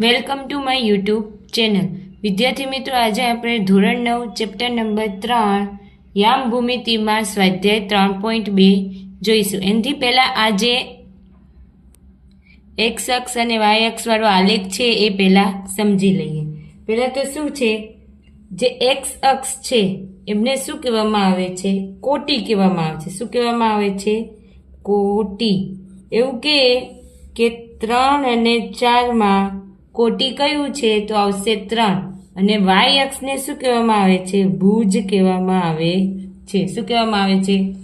Welcome to my YouTube channel. વિદ્યાર્થી મિત્રો, આજે આપણે ધોરણ નવ, ચેપ્ટર નંબર ત્રણ યામ ભૂમિતિમાં સ્વાધ્યાય ત્રણ પોઈન્ટ બે જોઈશું. એનાથી પહેલાં આજે એક્સ અક્ષ અને વાય અક્ષવાળો આલેખ છે એ પહેલાં સમજી લઈએ. પહેલાં તો શું છે? જે એક્સ અક્ષ છે, એમને શું કહેવામાં આવે છે? કોટી કહેવામાં આવે છે. શું કહેવામાં આવે છે? કોટી. એવું કે ત્રણ અને ચારમાં કોટી કયું છે તો આવશે ત્રણ. અને વાય અક્ષને શું કહેવામાં આવે છે? ભુજ કહેવામાં આવે છે. શું કહેવામાં આવે છે?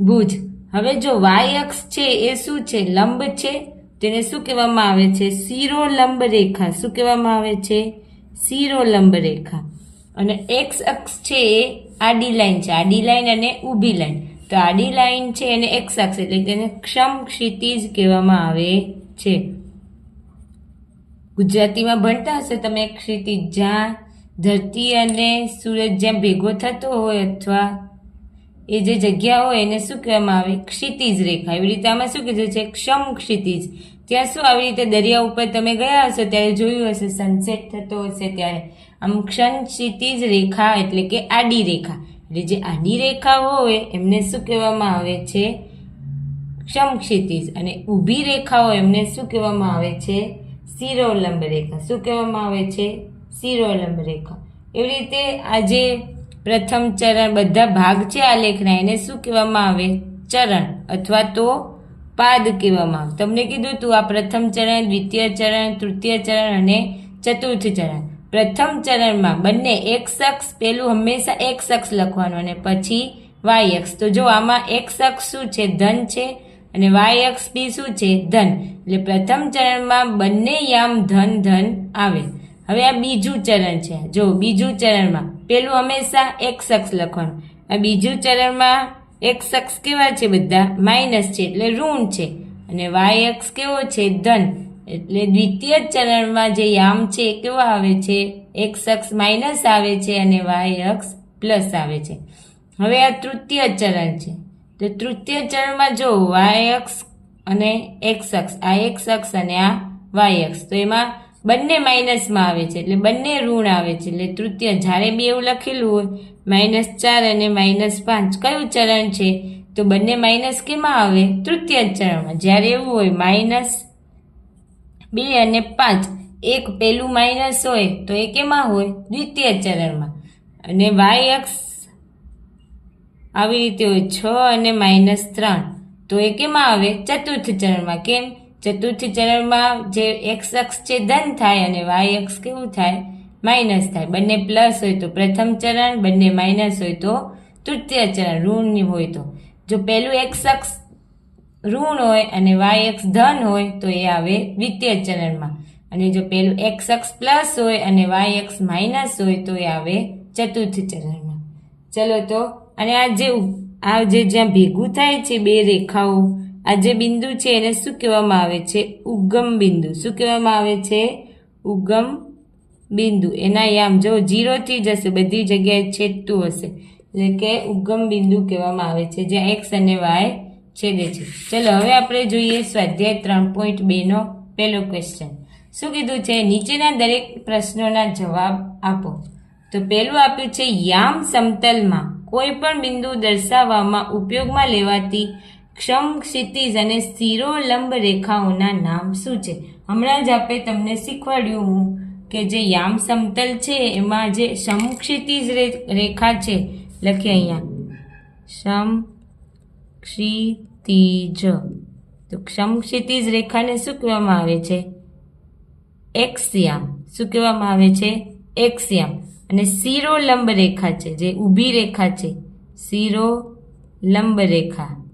ભુજ. હવે જો વાય અક્ષ છે એ શું છે? લંબ છે. તેને શું કહેવામાં આવે છે? શીરો લંબ રેખા. શું કહેવામાં આવે છે? શીરો લંબ રેખા. અને એક્સ અક્ષ છે એ આડી લાઈન છે. આડી લાઈન અને ઊભી લાઈન. તો આડી લાઈન છે એને એક્સ અક્ષ એટલે તેને ક્ષમ ક્ષિતિજ કહેવામાં આવે છે. ગુજરાતીમાં ભણતા હશો, તમે ક્ષિતિજ જ્યાં ધરતી અને સૂરજ જ્યાં ભેગો થતો હોય અથવા એ જે જગ્યા હોય એને શું કહેવામાં આવે? ક્ષિતિજ રેખા. એવી રીતે આમાં શું કીધું છે? ક્ષમ ક્ષિતિજ. ત્યાં શું આવી રીતે દરિયા ઉપર તમે ગયા હશો, ત્યારે જોયું હશે સનસેટ થતો હશે ત્યારે. આમ ક્ષણ ક્ષિતિજ રેખા એટલે કે આડી રેખા. એટલે જે આડી રેખા હોય, એમને શું કહેવામાં આવે છે? ક્ષમ ક્ષિતિજ. અને ઊભી રેખાઓ એમને શું કહેવામાં આવે છે? શિરોલંબ રેખા શું કહેવામાં આવે છે? શિરોલંબ રેખા એવી રીતે આજે પ્રથમ ચરણ બધા ભાગ છે આ લેખના, એને શું કહેવામાં આવે? ચરણ અથવા તો પાદ કહેવામાં આવે. તમને કીધું તું આ પ્રથમ ચરણ, દ્વિતીય ચરણ, તૃતીય ચરણ અને ચતુર્થ ચરણ. પ્રથમ ચરણમાં બંને એક શખ્સ, પેલું હંમેશા એક શખ્સ લખવાનું અને પછી વાય એક્સ તો જો આમાં એક શખ્સ શું છે? ધન છે અને વાય અક્ષ બી શું છે? ધન. એટલે પ્રથમ ચરણમાં બંને યામ ધન ધન આવે. હવે આ બીજું ચરણ છે. જો, બીજું ચરણમાં. પેલું હંમેશા એક શખ્સ લખવાનું. આ બીજું ચરણમાં એક શખ્સ કેવા છે બધા? માઇનસ છે, એટલે ઋણ છે. અને વાય અક્ષ કેવો છે? ધન. એટલે દ્વિતીય ચરણમાં જે યામ છે કેવો આવે છે? એક શખ્સ માઇનસ આવે છે અને વાય અક્ષ પ્લસ આવે છે. હવે આ તૃતીય ચરણ છે. તો તૃતીય ચરણમાં જો વાય અક્ષ અને એક્સ અક્ષ, આ એક્સ અક્ષ અને આ વાય અક્ષ, તો એમાં બંને માઇનસમાં આવે છે, એટલે બંને ઋણ આવે છે, એટલે તૃતીય, જ્યારે બી એવું લખેલું હોય, માઇનસ ચાર અને માઇનસ પાંચ, કયું ચરણ છે? તો બંને માઇનસ કેમાં આવે? તૃતીય ચરણમાં. જ્યારે એવું હોય, માઇનસ બે અને પાંચ, એક પેલું માઇનસ હોય, તો એ કેમાં હોય? દ્વિતીય ચરણમાં. અને વાય અક્ષ આવી રીતે હોય છ અને માઇનસ ત્રણ. તો એ કેમાં આવે? ચતુર્થ ચરણમાં કેમ? ચતુર્થ ચરણમાં જે એક્સ અક્ષ છે, ધન થાય અને વાય અક્ષ કેવું થાય? માઇનસ થાય. બંને પ્લસ હોય તો પ્રથમ ચરણ, બંને માઇનસ હોય તો તૃતીય ચરણ, ઋણની હોય તો. જો પહેલું એક્સ અક્ષ ઋણ હોય અને વાય એક્સ ધન હોય તો એ આવે દ્વિતીય ચરણમાં. અને જો પેલું એક્સ અક્ષ પ્લસ હોય અને વાય એક્સ માઇનસ હોય તો એ આવે ચતુર્થ ચરણમાં. ચલો તો અને આ જે આ જે જ્યાં ભેગું થાય છે બે રેખાઓ, આ જે બિંદુ છે એને શું કહેવામાં આવે છે? ઉગમ બિંદુ. શું કહેવામાં આવે છે? ઉગમ બિંદુ. એના યામ જો જીરોથી જશે, બધી જગ્યાએ છેદતું હશે. એટલે કે ઉગમ બિંદુ કહેવામાં આવે છે, જ્યાં એક્સ અને વાય છેદે છે. ચલો, હવે આપણે જોઈએ સ્વાધ્યાય ત્રણ પોઈન્ટ બેનો પહેલો ક્વેશ્ચન શું કીધું છે? નીચેના દરેક પ્રશ્નોના જવાબ આપો. તો પહેલું આપ્યું છે યામ સમતલમાં. કોઈ પણ બિંદુ દર્શાવવામાં ઉપયોગમાં લેવાતી ક્ષમ ક્ષિતિજ અને સ્થિરોલંબ રેખાઓના નામ શું છે? હમણાં જ આપે તમને શીખવાડ્યું હું કે જે યામ સમતલ છે, એમાં જે સમક્ષિતિજ રેખા છે, લખીએ અહીંયા. સમ ક્ષિતિજ. તો ક્ષમક્ષિતિજ રેખાને શું કહેવામાં આવે છે? એક્સયામ શું કહેવામાં આવે છે? એક્સયામ અને શીરો લંબ રેખા છે, જે ઊભી રેખા છે. શીરો લંબ રેખા.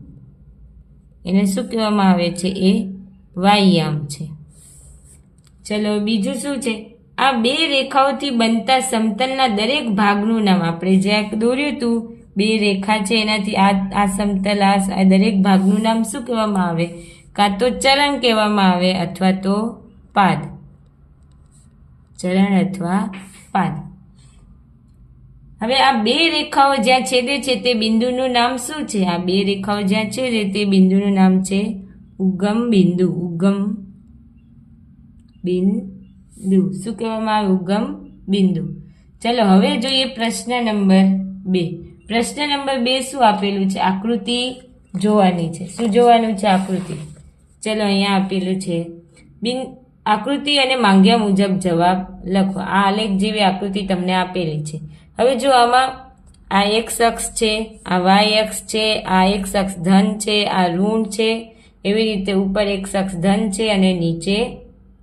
એને શું કહેવામાં આવે છે? એ વાયામ છે. ચલો, બીજું શું છે? આ બે રેખાઓથી બનતા સમતલના દરેક ભાગનું નામ. આપણે જ્યાં દોર્યું હતું, બે રેખા છે, એનાથી આ આ સમતલ આ દરેક ભાગનું નામ શું કહેવામાં આવે? કાં તો ચરણ કહેવામાં આવે અથવા તો પાદ. ચરણ અથવા પાદ. હવે આ બે રેખાઓ જ્યાં છેદે છે તે બિંદુનું નામ શું છે? આ બે રેખાઓ જ્યાં છેદે તે બિંદુનું નામ છે ઉગમ બિંદુ ઉગમ બિંદુ. શું કહેવામાં આવે? ઉગમ બિંદુ. ચલો, હવે જોઈએ પ્રશ્ન નંબર બે. પ્રશ્ન નંબર બે શું આપેલું છે? આકૃતિ જોવાની છે. શું જોવાનું છે આકૃતિ? ચલો, અહીંયા આપેલું છે. બિન, આકૃતિ અને માંગ્યા મુજબ જવાબ લખો. આ આલેખ જેવી આકૃતિ તમને આપેલી છે. હવે જો આમાં આ એક્સ અક્ષ છે, આ વાય અક્ષ છે, આ એક્સ અક્ષ ધન છે, આ ઋણ છે, એવી રીતે ઉપર એક્સ અક્ષ ધન છે અને નીચે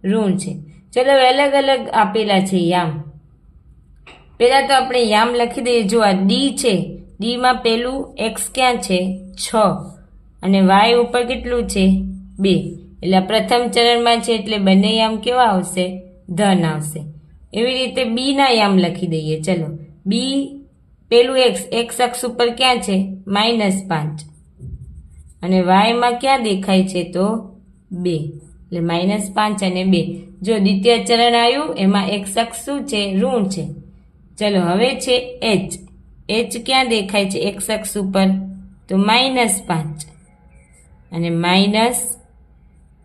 ઋણ છે. ચલો અલગ અલગ આપેલા છે યામ. પહેલાં તો આપણે યામ લખી દઈએ. જો આ ડી છે ડીમાં પહેલું એક્સ ક્યાં છે? છ. અને વાય ઉપર કેટલું છે? બે. એટલે પ્રથમ ચરણમાં છે એટલે બંને યામ કેવા આવશે? ધન આવશે. એવી રીતે બીના યામ લખી દઈએ. ચલો. બી પેલું એક્સ એક્સ અક્ષ ઉપર ક્યાં છે? માઇનસ પાંચ. અને વાયમાં ક્યાં દેખાય છે તો? બે. એટલે માઇનસ પાંચ અને બે. જો દ્વિતીય ચરણ આવ્યું, એમાં એક્સ અક્ષ શું છે? ઋણ છે. ચલો, હવે છે એચ એચ ક્યાં દેખાય છે? એક્સ અક્ષ ઉપર. તો માઇનસ પાંચ. અને માઇનસ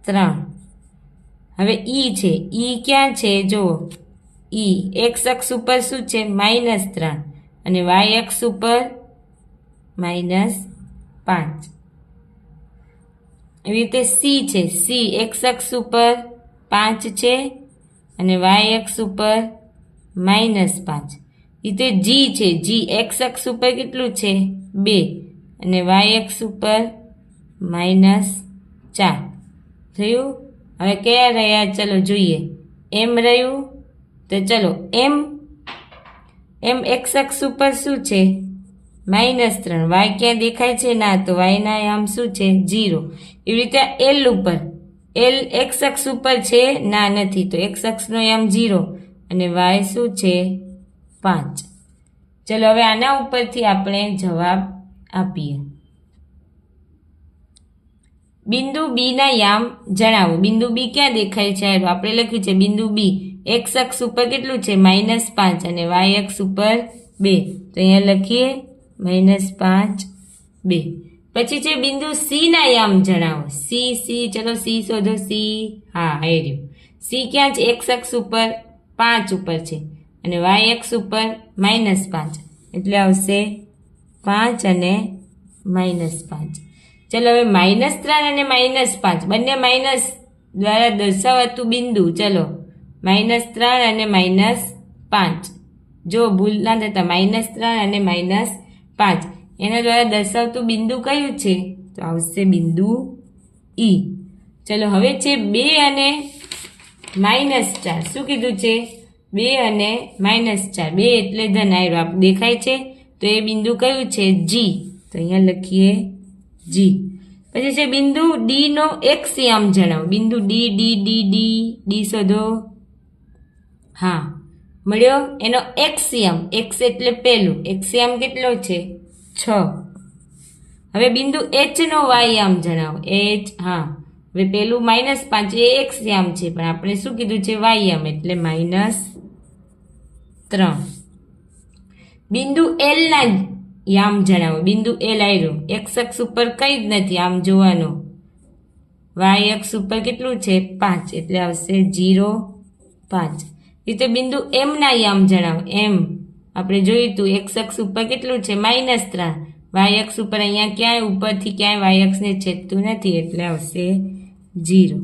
ત્રણ. હવે ઈ છે. ઈ ક્યાં છે? જુઓ. ઈ એક્સ અક્ષ ઉપર શું છે? માઇનસ ત્રણ. અને વાય અક્ષ ઉપર માઇનસ પાંચ. એવી રીતે સી છે. સી એક્સ અક્ષ ઉપર પાંચ છે અને વાય અક્ષ ઉપર માઇનસ પાંચ. રીતે જી છે. જી એક્સ અક્ષ ઉપર કેટલું છે? બે. અને વાય અક્ષ ઉપર માઇનસ ચાર. થયું? હવે કયા રહ્યા? ચલો જોઈએ. એમ રહ્યું? તો ચલો, એમ એમ એક્સ અક્ષ ઉપર શું છે? માઇનસ ત્રણ. વાય ક્યાં દેખાય છે? ના, તો વાયના આમ શું છે? જીરો એવી રીતે એલ ઉપર. એલ એક્સ અક્ષ ઉપર છે? ના, નથી. તો એક્સ અક્ષનો આમ જીરો અને વાય શું છે? પાંચ. ચલો, હવે આના ઉપરથી આપણે જવાબ આપીએ. બિંદુ બીના યામ જણાવો. બિંદુ બી ક્યાં દેખાય છે? આપણે લખ્યું છે બિંદુ બી એક્સ અક્ષ ઉપર કેટલું છે? માઇનસ પાંચ અને વાય અક્ષ ઉપર બે. તો અહીંયા લખીએ માઇનસ પાંચ, બે. પછી છે બિંદુ સી ના યામ જણાવો. સી સી ચલો સી શોધો. સી હા, એ સી ક્યાં છે? એક્સ અક્ષ ઉપર પાંચ ઉપર છે અને વાય અક્ષ ઉપર માઇનસ પાંચ. એટલે આવશે પાંચ અને માઇનસ પાંચ. ચલો, હવે માઇનસ ત્રણ અને માઇનસ પાંચ. બંને માઇનસ દ્વારા દર્શાવાતું બિંદુ, ચલો. માઇનસ ત્રણ અને માઇનસ પાંચ. જો ભૂલ ના થતા માઇનસ ત્રણ અને માઇનસ પાંચ. એના દ્વારા દર્શાવતું બિંદુ કયું છે? તો આવશે બિંદુ ઈ ચલો, હવે છે બે અને માઇનસ ચાર. શું કીધું છે? બે અને માઇનસ ચાર. બે એટલે ધન આયરો. આપ દેખાય છે? તો એ બિંદુ કયું છે? જી તો અહીંયા લખીએ જી પછી છે બિંદુ ડીનો એક સિયામ જણાવો. બિંદુ D D D D D શોધો. હા, મળ્યો? એનો એક્સિયમ, એક્સ એટલે પહેલું. એક્સિયમ કેટલો છે? છ. હવે બિંદુ એચનો વાયામ જણાવો. એચ હા. હવે પેલું માઇનસ પાંચ, એ એક્સિયામ છે. પણ આપણે શું કીધું છે? વાયામ એટલે માઇનસ ત્રણ. બિંદુ એલના યામ જણાવો. બિંદુ એલ આવ્યું એક્સ અક્ષ ઉપર કંઈ જ નથી આમ જોવાનું. વાય અક્ષ ઉપર કેટલું છે? પાંચ. એટલે આવશે જીરો પાંચ. રીતે બિંદુ એમ ના યામ જણાવો. એમ આપણે જોયું તું એક્સ અક્ષ ઉપર કેટલું છે? માઇનસ ત્રણ. વાય અક્ષ ઉપર અહીંયા ક્યાંય ઉપરથી ક્યાંય વાય અક્ષને છેદતું નથી, એટલે આવશે જીરો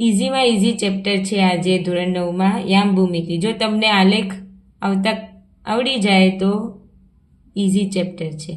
ઇઝીમાં ઇઝી ચેપ્ટર છે આજે ધોરણ નવમાં યામ ભૂમિતિ જો તમને આલેખ આવતા આવડી જાય તો ઇઝી ચેપ્ટર છે.